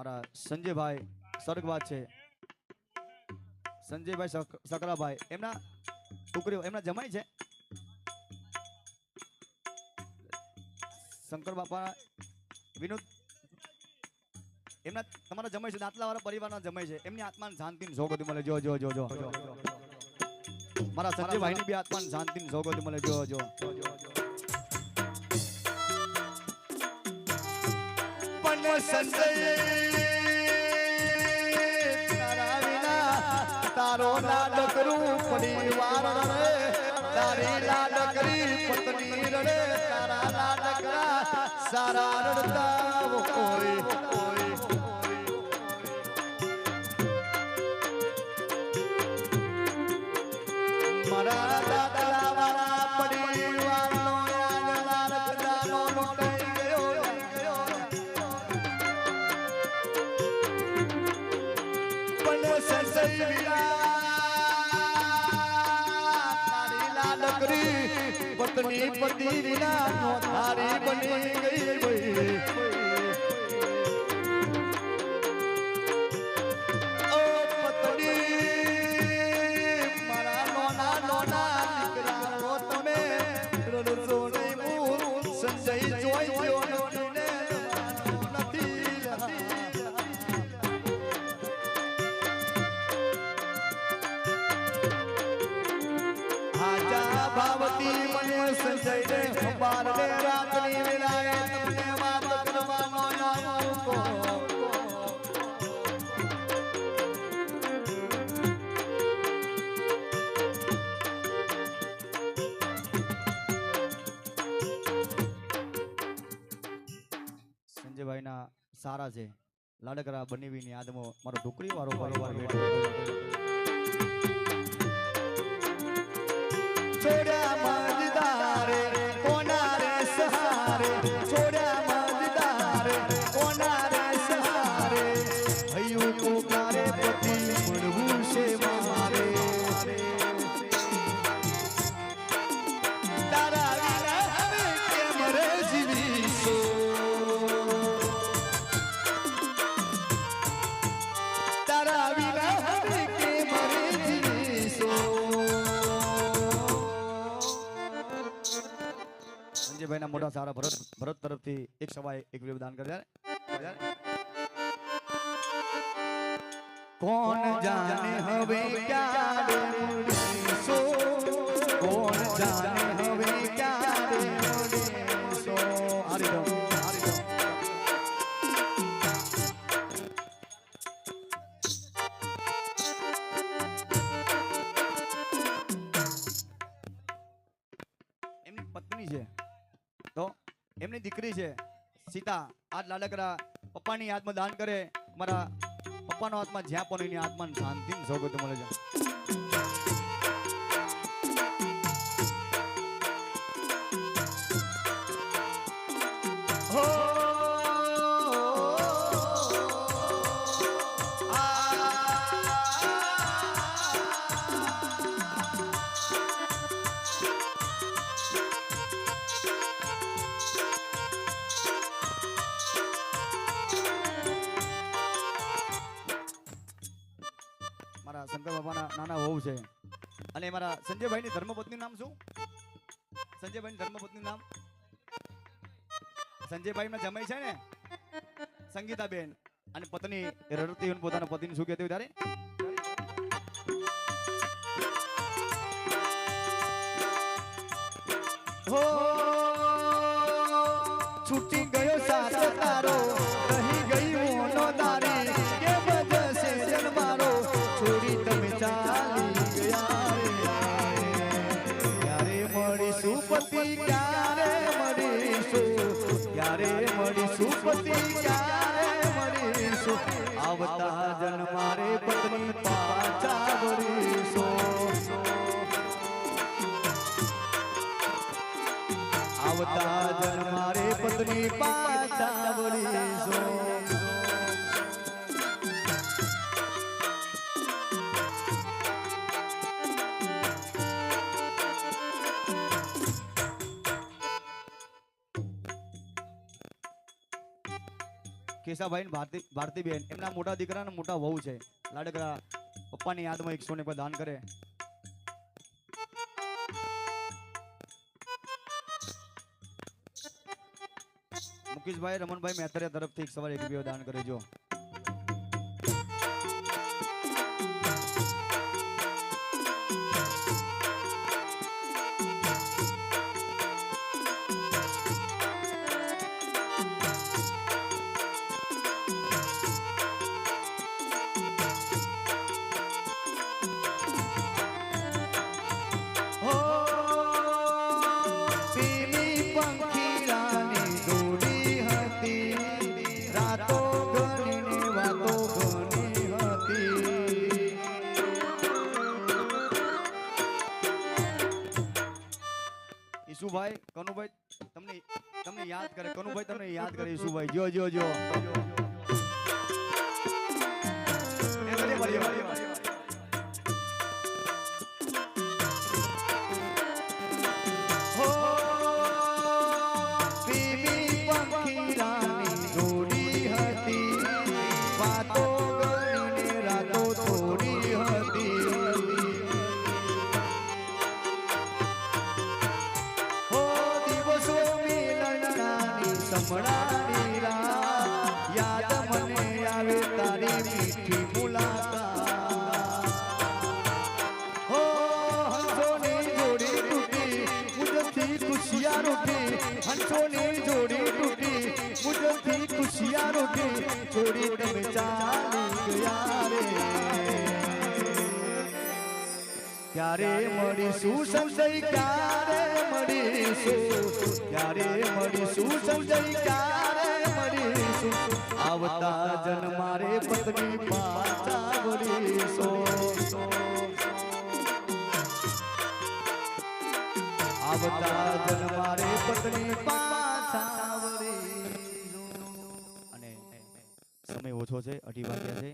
મારા સંજયભાઈ સ્વર્ગવાદ છે. સંજયભાઈ સક- સકરાભાઈ, એમના છોકરીઓ, એમના જમાઈ છે? શંકર બાપા વિનોદ, એમના, તમારા જમાઈ છે દાંતલા વાળા પરિવારના જમાઈ છે. એમની આત્માને શાંતિની સોગંદ મળે. જો જો જો જો મારા સંજયભાઈની બી આત્માને શાંતિની સોગંદ મળે. જો જો. સંજય પત્ની રડે તારા લાડકા સારા રડતા ઓય ઓય મારા દાદા લાડકરી પત્ની પતિ વિના નોધારી બની ગઈ ભાઈ ઓ પત્ની મારા નોના નોના ભાવતી મને સંજય રે સંભાળ રે રાતની વેલાએ તમને વાત કરવાનો નામો સંજયભાઈના સારા છે લાડકરા બનીવીની યાદમાં મારો ઢોકરી વાળો પરિવાર બેઠો Turtle! સંજયભાઈના મોટા સારા ભરત ભરત તરફથી એક સવાય એક દાન કર્યા કોણ જાણે હવે ક્યારે મળીશો કોણ જાણે હવે ક્યારે મળીશો આ એમની દીકરી છે. સીતા, આજ લાડકરા પપ્પાની યાદમાં દાન કરે. મારા પપ્પાનો આત્મા જ્યાં પણ એની આત્માને શાંતિ સોગત મળે છે વહુ છે. અને મારા સંજયભાઈની ધર્મપત્ની નામ શું? સંજયભાઈની ધર્મપત્ની નામ? સંજયભાઈ ના જમાઈ છે ને? સંગીતાબેન. અને પત્ની રડતી પોતાના પતિને શું કહેતી ત્યારે હો છૂટી પતિ ક્યારે મળીશું. આવતા જન્મારે પત્ની પાછા જન્મારે પત્ની કેશાભાઈ ભારતી ભારતીબેન. એમના મોટા દીકરા ને મોટા વહુ છે. લાડકરા, પપ્પાની યાદમાં એકસો ને દાન કરે. મુકેશભાઈ, રમણભાઈ મહેતરિયા તરફથી એક સવારે એક રૂપિયો દાન કરે કનુભાઈ તમને તમને યાદ કરે કનુભાઈ તમને યાદ કરે ઈશુભાઈ જો જો જો. સમણાની રાત યાદ મને આવે તારી મીઠી મુલાકાત. હો, હંસોની જોડી તૂટી મુજથી ખુશિયા રૂઠી. હંસોની જોડી તમે ચાલી ગયા રે. ક્યારે મળીશું સંજય? ક્યારે મળીશું? ક્યારે મળીશું સંજય? ક્યારે મળીશું? આવતા જન્મારે પત્ની પાછા વળીશું. આવતા જન્મારે પત્ની પાછા અને સમય ઓછો છે અઢી વાગ્યા છે.